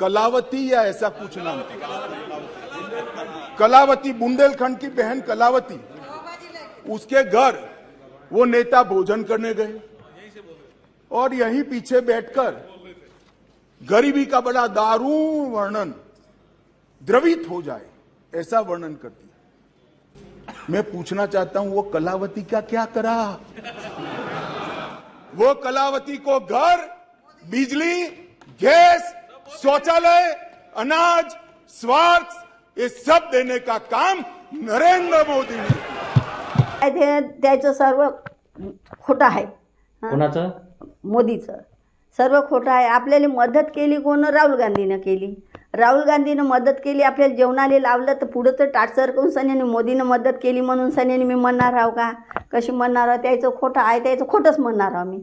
कलावती या ऐसा कुछ नाम कलावती, बुंदेलखंड की बहन कलावती। उसके घर वो नेता भोजन करने गए। और यहीं पीछे बैठकर गरीबी का बड़ा दारुण वर्णन द्रवित हो जाए, ऐसा वर्णन कर दिया मैं पूछना चाहता हूँ, वो कलावती का क्या करा? वो कलावती को घर, बिजली, गैस शौचालय अनाज स्वास्थ्य ये सब देने का काम नरेंद्र मोदी ने त्याचं सर्व खोटं आहे. हं? कोणाचं? मोदीचं. सर्व खोटं आहे. आपल्याला मदत केली कोण? राहुल गांधीनं केली. राहुल गांधीनं मदत केली. आपल्याला जेवणाला लावलं तर पुढं तर टाटसर करून सन्याने मोदीनं मदत केली म्हणून सन्याने मी म्हणणार आहो का? कशी म्हणणार आहो? त्याचं खोटं आहे त्याचं खोटंच म्हणणार आहो मी.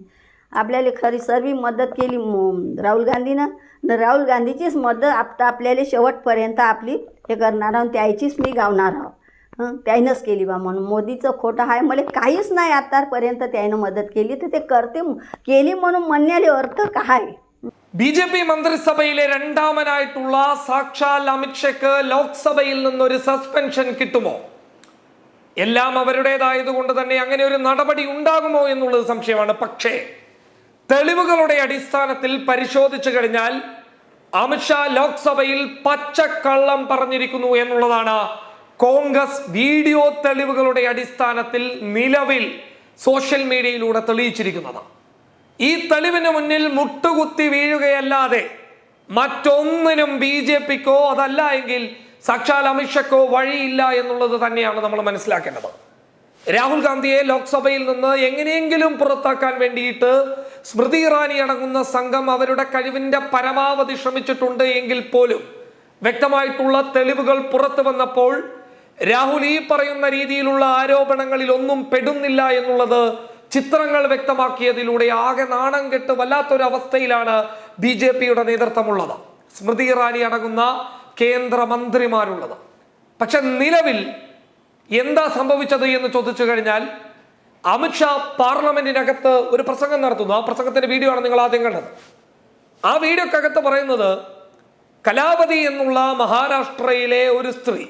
आपल्याला खरी सर्व मदत केली म- राहुल गांधीनं न राहुल गांधीचीच मदत आता आपल्याला शेवटपर्यंत आपली हे करणार आहोत त्याचीच मी गावणार आहो हं त्याईनंच केली बा म्हणून मोदीचं खोटं आहे मला काहीच नाही आतापर्यंत त्यानं मदत केली तर ते करते केली म्हणून म्हणण्याले अर्थ काय ബി ജെ പി മന്ത്രിസഭയിലെ രണ്ടാമനായിട്ടുള്ള സാക്ഷാൽ അമിത്ഷയ്ക്ക് ലോക്സഭയിൽ നിന്നൊരു സസ്പെൻഷൻ കിട്ടുമോ എല്ലാം അവരുടേതായതുകൊണ്ട് തന്നെ അങ്ങനെ ഒരു നടപടി ഉണ്ടാകുമോ എന്നുള്ളത് സംശയമാണ് പക്ഷേ തെളിവുകളുടെ അടിസ്ഥാനത്തിൽ പരിശോധിച്ചു കഴിഞ്ഞാൽ അമിത്ഷാ ലോക്സഭയിൽ പച്ചക്കള്ളം പറഞ്ഞിരിക്കുന്നു എന്നുള്ളതാണ്. കോൺഗ്രസ് വീഡിയോ തെളിവുകളുടെ അടിസ്ഥാനത്തിൽ നിലവിൽ സോഷ്യൽ മീഡിയയിലൂടെ തെളിയിച്ചിരിക്കുന്നത്. ഈ തെളിവിന് മുന്നിൽ മുട്ടുകുത്തി വീഴുകയല്ലാതെ മറ്റൊന്നിനും ബി ജെ പിക്കോ അതല്ല എങ്കിൽ സാക്ഷാൽ അമിത്ഷക്കോ വഴിയില്ല എന്നുള്ളത് തന്നെയാണ് നമ്മൾ മനസ്സിലാക്കേണ്ടത്. രാഹുൽ ഗാന്ധിയെ ലോക്സഭയിൽ നിന്ന് എങ്ങനെയെങ്കിലും പുറത്താക്കാൻ വേണ്ടിയിട്ട് സ്മൃതി ഇറാനി അടങ്ങുന്ന സംഘം അവരുടെ കഴിവിന്റെ പരമാവധി ശ്രമിച്ചിട്ടുണ്ട് എങ്കിൽ പോലും വ്യക്തമായിട്ടുള്ള തെളിവുകൾ പുറത്തു വന്നപ്പോൾ രാഹുൽ ഈ പറയുന്ന രീതിയിലുള്ള ആരോപണങ്ങളിൽ ഒന്നും പെടുന്നില്ല എന്നുള്ളത് ചിത്രങ്ങൾ വ്യക്തമാക്കിയതിലൂടെ ആകെ നാണം കെട്ട് വല്ലാത്തൊരു അവസ്ഥയിലാണ് ബി ജെ പിയുടെ നേതൃത്വമുള്ളത്. സ്മൃതി ഇറാനി അടങ്ങുന്ന കേന്ദ്രമന്ത്രിമാരുള്ളത്. പക്ഷെ നിലവിൽ എന്താ സംഭവിച്ചത് എന്ന് ചോദിച്ചു കഴിഞ്ഞാൽ അമിത്ഷാ പാർലമെന്റിനകത്ത് ഒരു പ്രസംഗം നടത്തുന്നു. ആ പ്രസംഗത്തിന്റെ വീഡിയോ ആണ് നിങ്ങൾ ആദ്യം കണ്ടത്. ആ വീഡിയോക്കകത്ത് പറയുന്നത് കലാപതി എന്നുള്ള മഹാരാഷ്ട്രയിലെ ഒരു സ്ത്രീ.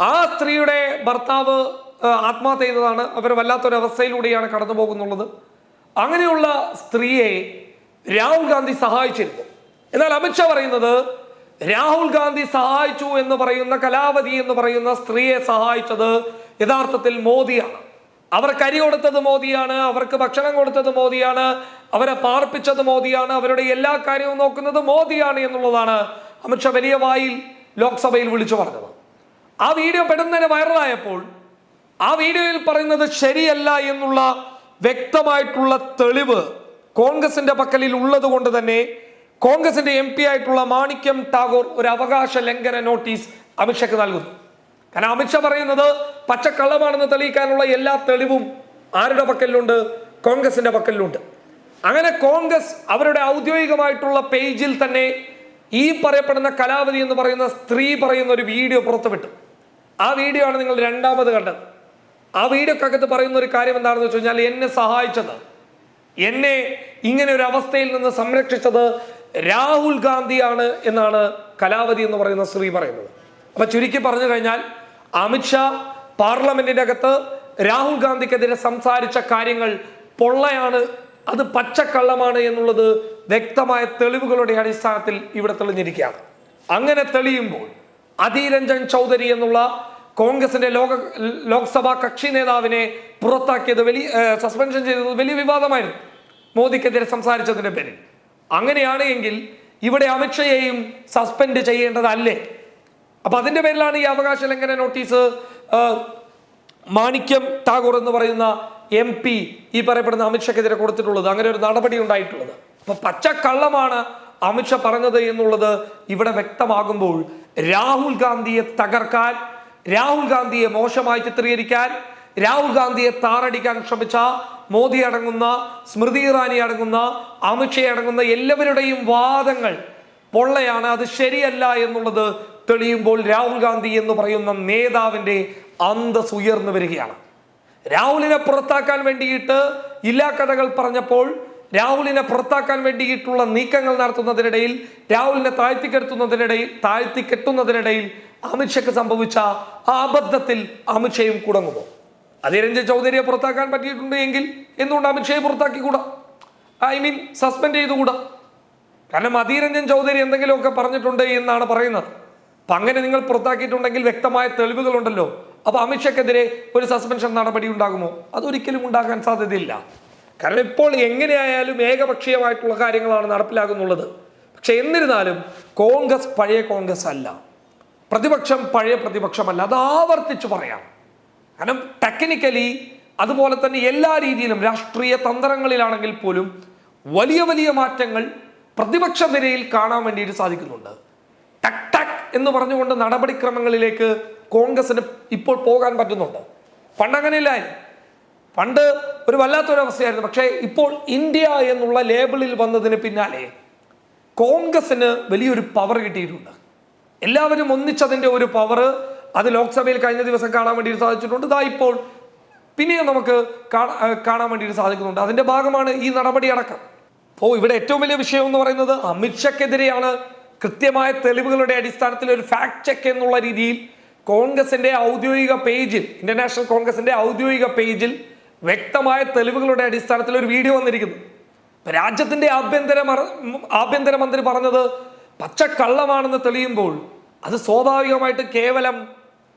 ആ സ്ത്രീയുടെ ഭർത്താവ് ആത്മഹത്യ ചെയ്തതാണ്. അവർ വല്ലാത്തൊരവസ്ഥയിലൂടെയാണ് കടന്നു പോകുന്നുള്ളത് അങ്ങനെയുള്ള സ്ത്രീയെ രാഹുൽ ഗാന്ധി സഹായിച്ചിരുന്നു. എന്നാൽ അമിത്ഷാ പറയുന്നത് രാഹുൽ ഗാന്ധി സഹായിച്ചു എന്ന് പറയുന്ന കലാവതി എന്ന് പറയുന്ന സ്ത്രീയെ സഹായിച്ചത് യഥാർത്ഥത്തിൽ മോദിയാണ്. അവർക്ക് അരി കൊടുത്തത് മോദിയാണ് അവർക്ക് ഭക്ഷണം കൊടുത്തത് മോദിയാണ് അവരെ പാർപ്പിച്ചത് മോദിയാണ് അവരുടെ എല്ലാ കാര്യവും നോക്കുന്നത് മോദിയാണ് എന്നുള്ളതാണ് അമിത്ഷാ വലിയ വായിൽ ലോക്സഭയിൽ വിളിച്ചു പറഞ്ഞത്. ആ വീഡിയോ പെടുന്നതിന് വൈറലായപ്പോൾ ആ വീഡിയോയിൽ പറയുന്നത് ശരിയല്ല എന്നുള്ള വ്യക്തമായിട്ടുള്ള തെളിവ് കോൺഗ്രസിന്റെ പക്കലിൽ ഉള്ളത് കൊണ്ട് തന്നെ കോൺഗ്രസിന്റെ എം പി ആയിട്ടുള്ള മാണിക്യം ടാഗോർ ഒരു അവകാശ ലംഘന നോട്ടീസ് അമിത്ഷയ്ക്ക് നൽകുന്നു. കാരണം അമിത്ഷാ പറയുന്നത് പച്ചക്കള്ളമാണെന്ന് തെളിയിക്കാനുള്ള എല്ലാ തെളിവും ആരുടെ പക്കലിലുണ്ട്? കോൺഗ്രസിന്റെ പക്കലിലുണ്ട്. അങ്ങനെ കോൺഗ്രസ് അവരുടെ ഔദ്യോഗികമായിട്ടുള്ള പേജിൽ തന്നെ ഈ പറയപ്പെടുന്ന കലാവതി എന്ന് പറയുന്ന സ്ത്രീ പറയുന്ന ഒരു വീഡിയോ പുറത്തുവിട്ടു. ആ വീഡിയോ ആണ് നിങ്ങൾ രണ്ടാമത് കണ്ടത്. ആ വീഡിയോക്കകത്ത് പറയുന്ന ഒരു കാര്യം എന്താണെന്ന് വെച്ച് കഴിഞ്ഞാൽ എന്നെ സഹായിച്ചത് എന്നെ ഇങ്ങനെ ഒരു അവസ്ഥയിൽ നിന്ന് സംരക്ഷിച്ചത് രാഹുൽ ഗാന്ധിയാണ് എന്നാണ് കലാവതി എന്ന് പറയുന്ന സ്ത്രീ പറയുന്നത്. അപ്പൊ ചുരുക്കി പറഞ്ഞു കഴിഞ്ഞാൽ അമിത്ഷാ പാർലമെന്റിന്റെ അകത്ത് രാഹുൽ ഗാന്ധിക്കെതിരെ സംസാരിച്ച കാര്യങ്ങൾ പൊള്ളയാണ് അത് പച്ചക്കള്ളമാണ് എന്നുള്ളത് വ്യക്തമായ തെളിവുകളുടെ അടിസ്ഥാനത്തിൽ ഇവിടെ തെളിഞ്ഞിരിക്കുകയാണ്. അങ്ങനെ തെളിയുമ്പോൾ അധീരഞ്ജൻ ചൗധരി എന്നുള്ള കോൺഗ്രസിന്റെ ലോക ലോക്സഭാ കക്ഷി നേതാവിനെ പുറത്താക്കിയത് വലിയ സസ്പെൻഷൻ ചെയ്തത് വലിയ വിവാദമായിരുന്നു മോദിക്കെതിരെ സംസാരിച്ചതിന്റെ പേരിൽ. അങ്ങനെയാണ് എങ്കിൽ ഇവിടെ അമിത്ഷയെയും സസ്പെൻഡ് ചെയ്യേണ്ടതല്ലേ? അപ്പൊ അതിന്റെ പേരിലാണ് ഈ അവകാശ ലംഘന നോട്ടീസ് മാണിക്യം ടാഗോർ എന്ന് പറയുന്ന എം പി ഈ പറയപ്പെടുന്ന അമിത്ഷയ്ക്കെതിരെ കൊടുത്തിട്ടുള്ളത്. അങ്ങനെ ഒരു നടപടി ഉണ്ടായിട്ടുള്ളത്. അപ്പൊ പച്ചക്കള്ളമാണ് അമിത്ഷാ പറഞ്ഞത് എന്നുള്ളത് ഇവിടെ വ്യക്തമാകുമ്പോൾ രാഹുൽ ഗാന്ധിയെ തകർക്കാൻ രാഹുൽ ഗാന്ധിയെ മോശമായി ചിത്രീകരിക്കാൻ രാഹുൽ ഗാന്ധിയെ താറടിക്കാൻ ശ്രമിച്ച മോദി അടങ്ങുന്ന സ്മൃതി ഇറാനി അടങ്ങുന്ന അമിത്ഷാ അടങ്ങുന്ന എല്ലാവരുടെയും വാദങ്ങൾ പൊള്ളയാണ്. അത് ശരിയല്ല എന്നുള്ളത് തെളിയുമ്പോൾ രാഹുൽ ഗാന്ധി എന്ന് പറയുന്ന നേതാവിന്റെ അന്തസ് ഉയർന്നു വരികയാണ്. രാഹുലിനെ പുറത്താക്കാൻ വേണ്ടിയിട്ട് ഇല്ലാ കഥകൾ പറഞ്ഞപ്പോൾ രാഹുലിനെ പുറത്താക്കാൻ വേണ്ടിയിട്ടുള്ള നീക്കങ്ങൾ നടത്തുന്നതിനിടയിൽ രാഹുലിനെ താഴ്ത്തിക്കെടുത്തുന്നതിനിടയിൽ താഴ്ത്തിക്കെട്ടുന്നതിനിടയിൽ അമിത്ഷയ്ക്ക് സംഭവിച്ച ആ അബദ്ധത്തിൽ അമിത്ഷയും കുടങ്ങുമോ അതിരഞ്ജൻ ചൗധരിയെ പുറത്താക്കാൻ പറ്റിയിട്ടുണ്ട് എങ്കിൽ എന്തുകൊണ്ട് അമിത്ഷയെ പുറത്താക്കിക്കൂടാ? I mean suspend ചെയ്തുകൂടാ? കാരണം അധീരഞ്ജൻ ചൗധരി എന്തെങ്കിലുമൊക്കെ പറഞ്ഞിട്ടുണ്ട് എന്നാണ് പറയുന്നത്. അപ്പൊ അങ്ങനെ നിങ്ങൾ പുറത്താക്കിയിട്ടുണ്ടെങ്കിൽ വ്യക്തമായ തെളിവുകളുണ്ടല്ലോ. അപ്പൊ അമിത്ഷയ്ക്കെതിരെ ഒരു സസ്പെൻഷൻ നടപടി ഉണ്ടാകുമോ? അതൊരിക്കലും ഉണ്ടാകാൻ സാധ്യതയില്ല. കാരണം ഇപ്പോൾ എങ്ങനെയായാലും ഏകപക്ഷീയമായിട്ടുള്ള കാര്യങ്ങളാണ് നടപ്പിലാകുന്നുള്ളത്. പക്ഷെ എന്നിരുന്നാലും കോൺഗ്രസ് പഴയ കോൺഗ്രസ് അല്ല പ്രതിപക്ഷം പഴയ പ്രതിപക്ഷമല്ല. അത് ആവർത്തിച്ച് പറയാം. കാരണം ടെക്നിക്കലി അതുപോലെ തന്നെ എല്ലാ രീതിയിലും രാഷ്ട്രീയ തന്ത്രങ്ങളിലാണെങ്കിൽ പോലും വലിയ വലിയ മാറ്റങ്ങൾ പ്രതിപക്ഷ നിരയിൽ കാണാൻ വേണ്ടിയിട്ട് സാധിക്കുന്നുണ്ട്. എന്ന് പറഞ്ഞുകൊണ്ട് നടപടിക്രമങ്ങളിലേക്ക് കോൺഗ്രസിന് ഇപ്പോൾ പോകാൻ പറ്റുന്നുണ്ട്. പണ്ട് അങ്ങനെയില്ലായിരുന്നു പണ്ട് ഒരു വല്ലാത്തൊരവസ്ഥയായിരുന്നു. പക്ഷേ ഇപ്പോൾ ഇന്ത്യ എന്നുള്ള ലേബിളിൽ വന്നതിന് പിന്നാലെ കോൺഗ്രസിന് വലിയൊരു പവർ കിട്ടിയിട്ടുണ്ട്. എല്ലാവരും ഒന്നിച്ചതിന്റെ ഒരു പവർ അത് ലോക്സഭയിൽ കഴിഞ്ഞ ദിവസം കാണാൻ വേണ്ടിയിട്ട് സാധിച്ചിട്ടുണ്ട്. ഇതാ ഇപ്പോൾ പിന്നെയും നമുക്ക് കാണാൻ വേണ്ടിയിട്ട് സാധിക്കുന്നുണ്ട്. അതിന്റെ ഭാഗമാണ് ഈ നടപടി അടക്കം അപ്പോൾ ഇവിടെ ഏറ്റവും വലിയ വിഷയം എന്ന് പറയുന്നത് അമിത്ഷയ്ക്കെതിരെയാണ് കൃത്യമായ തെളിവുകളുടെ അടിസ്ഥാനത്തിൽ ഒരു ഫാക്ട് ചെക്ക് എന്നുള്ള രീതിയിൽ കോൺഗ്രസിന്റെ ഔദ്യോഗിക പേജിൽ ഇന്റർനാഷണൽ കോൺഗ്രസിന്റെ ഔദ്യോഗിക പേജിൽ വ്യക്തമായ തെളിവുകളുടെ അടിസ്ഥാനത്തിൽ ഒരു വീഡിയോ വന്നിരിക്കുന്നു. രാജ്യത്തിന്റെ ആഭ്യന്തര ആഭ്യന്തരമന്ത്രി പറഞ്ഞത് പച്ചക്കള്ളമാണെന്ന് തെളിയുമ്പോൾ അത് സ്വാഭാവികമായിട്ട് കേവലം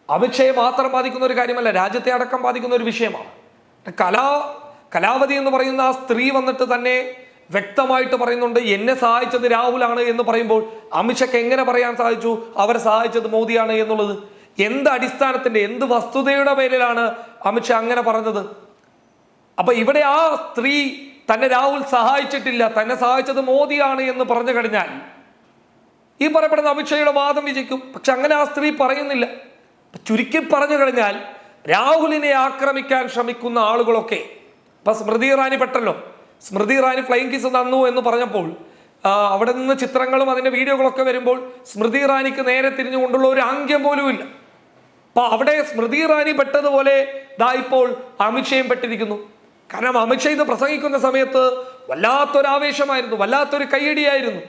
അമിത്ഷയെ മാത്രം ബാധിക്കുന്ന ഒരു കാര്യമല്ല രാജ്യത്തെ അടക്കം ബാധിക്കുന്ന ഒരു വിഷയമാണ്. കലാ കലാവതി എന്ന് പറയുന്ന ആ സ്ത്രീ വന്നിട്ട് തന്നെ വ്യക്തമായിട്ട് പറയുന്നുണ്ട് എന്നെ സഹായിച്ചത് രാഹുലാണ് എന്ന് പറയുമ്പോൾ അമിത്ഷയ്ക്ക് എങ്ങനെ പറയാൻ സാധിച്ചു? അവരെ സഹായിച്ചത് മോദിയാണ് എന്നുള്ളത്. എന്ത് അടിസ്ഥാനത്തിന്റെ എന്ത് വസ്തുതയുടെ പേരിലാണ് അമിത്ഷാ അങ്ങനെ പറഞ്ഞത്? അപ്പൊ ഇവിടെ ആ സ്ത്രീ തന്നെ രാഹുൽ സഹായിച്ചിട്ടില്ല തന്നെ സഹായിച്ചത് മോദിയാണ് എന്ന് പറഞ്ഞു കഴിഞ്ഞാൽ ഈ പറയപ്പെടുന്ന അമിത്ഷായുടെ വാദം വിജയിക്കും. പക്ഷെ അങ്ങനെ ആ സ്ത്രീ പറയുന്നില്ല. ചുരുക്കി പറഞ്ഞു കഴിഞ്ഞാൽ രാഹുലിനെ ആക്രമിക്കാൻ ശ്രമിക്കുന്ന ആളുകളൊക്കെ ഇപ്പൊ സ്മൃതി ഇറാനി പെട്ടല്ലോ സ്മൃതി ഇറാനി ഫ്ലൈങ് കിസ് തന്നു എന്ന് പറഞ്ഞപ്പോൾ അവിടെ നിന്ന് ചിത്രങ്ങളും അതിന്റെ വീഡിയോകളൊക്കെ വരുമ്പോൾ സ്മൃതി ഇറാനിക്ക് നേരെ തിരിഞ്ഞുകൊണ്ടുള്ള ഒരു ആംഗ്യം പോലും ഇല്ല. അപ്പൊ അവിടെ സ്മൃതി ഇറാനി പെട്ടതുപോലെ ദാ ഇപ്പോൾ അമിത്ഷയും പെട്ടിരിക്കുന്നു. കാരണം അമിത്ഷാ ഇത് പ്രസംഗിക്കുന്ന സമയത്ത് വല്ലാത്തൊരാവേശമായിരുന്നു വല്ലാത്തൊരു കയ്യടിയായിരുന്നു.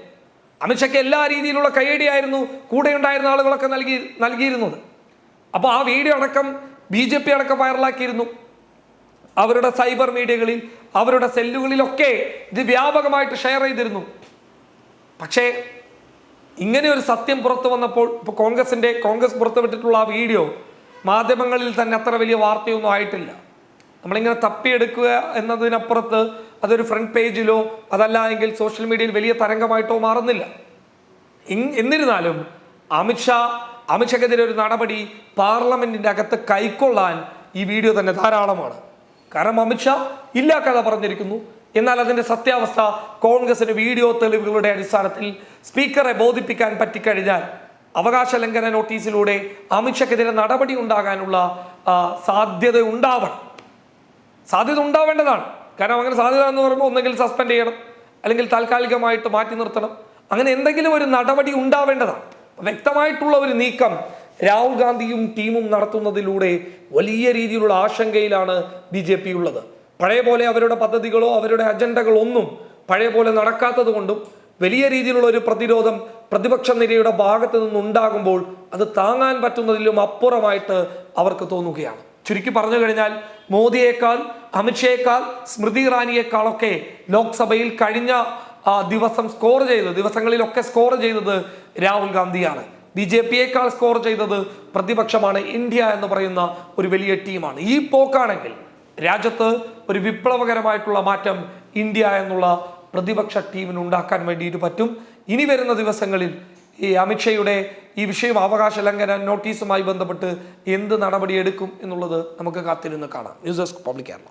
അമിത്ഷയ്ക്ക് എല്ലാ രീതിയിലുള്ള കയ്യടിയായിരുന്നു കൂടെ ഉണ്ടായിരുന്ന ആളുകളൊക്കെ നൽകി നൽകിയിരുന്നത്. അപ്പോൾ ആ വീഡിയോ അടക്കം ബി ജെ പി അടക്കം വൈറലാക്കിയിരുന്നു അവരുടെ സൈബർ മീഡിയകളിൽ അവരുടെ സെല്ലുകളിലൊക്കെ ഇത് വ്യാപകമായിട്ട് ഷെയർ ചെയ്തിരുന്നു. പക്ഷേ ഇങ്ങനെ ഒരു സത്യം പുറത്തു വന്നപ്പോൾ ഇപ്പോൾ കോൺഗ്രസിന്റെ കോൺഗ്രസ് പുറത്തുവിട്ടിട്ടുള്ള ആ വീഡിയോ മാധ്യമങ്ങളിൽ തന്നെ അത്ര വലിയ വാർത്തയൊന്നും ആയിട്ടില്ല. നമ്മളിങ്ങനെ തപ്പിയെടുക്കുക എന്നതിനപ്പുറത്ത് അതൊരു ഫ്രണ്ട് പേജിലോ അതല്ല എങ്കിൽ സോഷ്യൽ മീഡിയയിൽ വലിയ തരംഗമായിട്ടോ മാറുന്നില്ല. എന്നിരുന്നാലും അമിത്ഷാ അമിത്ഷാക്കെതിരെ ഒരു നടപടി പാർലമെന്റിന്റെ അകത്ത് കൈക്കൊള്ളാൻ ഈ വീഡിയോ തന്നെ ധാരാളമാണ്. കാരണം അമിത്ഷാ ഇല്ലാ കഥ പറഞ്ഞിരിക്കുന്നു. എന്നാൽ അതിന്റെ സത്യാവസ്ഥ കോൺഗ്രസിന് വീഡിയോ തെളിവുകളുടെ അടിസ്ഥാനത്തിൽ സ്പീക്കറെ ബോധിപ്പിക്കാൻ പറ്റിക്കഴിഞ്ഞാൽ അവകാശ ലംഘന നോട്ടീസിലൂടെ അമിത്ഷയ്ക്കെതിരെ നടപടി ഉണ്ടാകാനുള്ള സാധ്യത ഉണ്ടാവണം. സാധ്യത ഉണ്ടാവേണ്ടതാണ്. കാരണം അങ്ങനെ സാധ്യത എന്ന് പറയുമ്പോൾ ഒന്നെങ്കിൽ സസ്പെൻഡ് ചെയ്യണം അല്ലെങ്കിൽ താൽക്കാലികമായിട്ട് മാറ്റി നിർത്തണം. അങ്ങനെ എന്തെങ്കിലും ഒരു നടപടി ഉണ്ടാവേണ്ടതാണ്. വ്യക്തമായിട്ടുള്ള ഒരു നീക്കം രാഹുൽ ഗാന്ധിയും ടീമും നടത്തുന്നതിലൂടെ വലിയ രീതിയിലുള്ള ആശങ്കയിലാണ് ബി ജെ പി ഉള്ളത്. പഴയ പോലെ അവരുടെ പദ്ധതികളോ അവരുടെ അജണ്ടകളോ ഒന്നും പഴയ പോലെ നടക്കാത്തത് കൊണ്ടും വലിയ രീതിയിലുള്ള ഒരു പ്രതിരോധം പ്രതിപക്ഷ നിരയുടെ ഭാഗത്ത് നിന്നുണ്ടാകുമ്പോൾ അത് താങ്ങാൻ പറ്റുന്നതിലും അപ്പുറമായിട്ട് അവർക്ക് തോന്നുകയാണ്. ചുരുക്കി പറഞ്ഞു കഴിഞ്ഞാൽ മോദിയേക്കാൾ അമിത്ഷയേക്കാൾ സ്മൃതി ഇറാനിയേക്കാളൊക്കെ ലോക്സഭയിൽ കഴിഞ്ഞ ദിവസം സ്കോർ ചെയ്തത് ദിവസങ്ങളിലൊക്കെ സ്കോർ ചെയ്തത് രാഹുൽ ഗാന്ധിയാണ്. ബി ജെ പിയേക്കാൾ സ്കോർ ചെയ്തത് പ്രതിപക്ഷമാണ് ഇന്ത്യ എന്ന് പറയുന്ന ഒരു വലിയ ടീമാണ്. ഈ പോക്കാണെങ്കിൽ രാജ്യത്ത് ഒരു വിപ്ലവകരമായിട്ടുള്ള മാറ്റം ഇന്ത്യ എന്നുള്ള പ്രതിപക്ഷ ടീമിന് ഉണ്ടാക്കാൻ വേണ്ടിയിട്ട് പറ്റും. ഇനി വരുന്ന ദിവസങ്ങളിൽ ഈ അമിത്ഷയുടെ ഈ വിഷയം അവകാശ ലംഘന നോട്ടീസുമായി ബന്ധപ്പെട്ട് എന്ത് നടപടിയെടുക്കും എന്നുള്ളത് നമുക്ക് കാത്തിരുന്ന് കാണാം. News desk public Kerala.